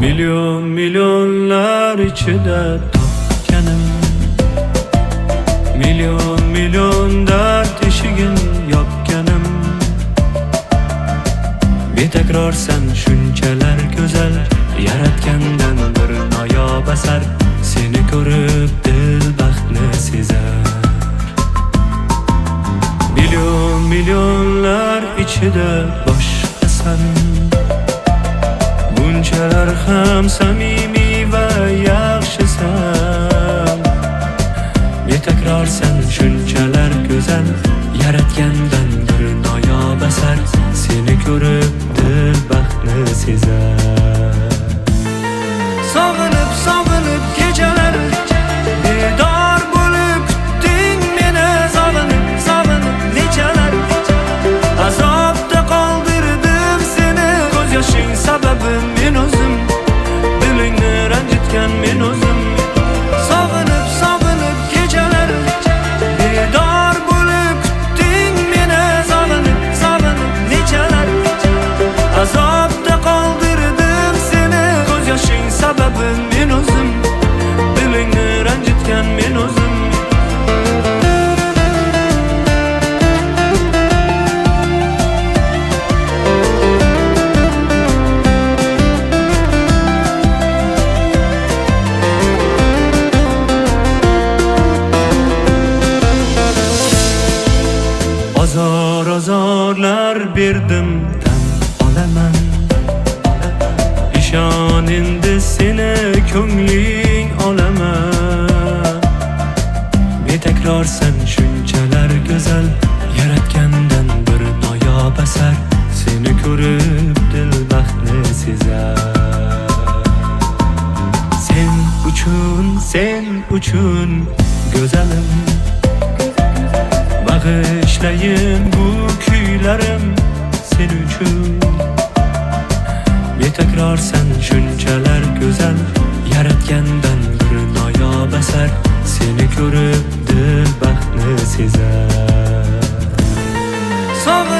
Milyon milyonlar içinde topkanım Milyon milyon dert eşigin yopkanim Bir tekrar sen shunchalar go'zal Yaratgandan bir noyob asar Seni ko'rib dil baxtni sezar Milyon milyonlar ichida boshqasan Bunchalar ham samimiy va yaxshisan Betakror sen shunchalar go'zal Yaratgandan bir Azor azorlar berdim tan olaman İshon endi seni ko'ngling olaman Betakror sen shunchalar go'zal Yaratgandan bir noyob asar Seni ko'rib dil baxtni sezar Sen uchun, sen uchun go'zalim Bağışlayın bu kuylarım sen üçün Betekrar sen şunçalar güzel Yaratgandan bir noyob asar Seni ko'rib dil baxtni sezar Sog'inib,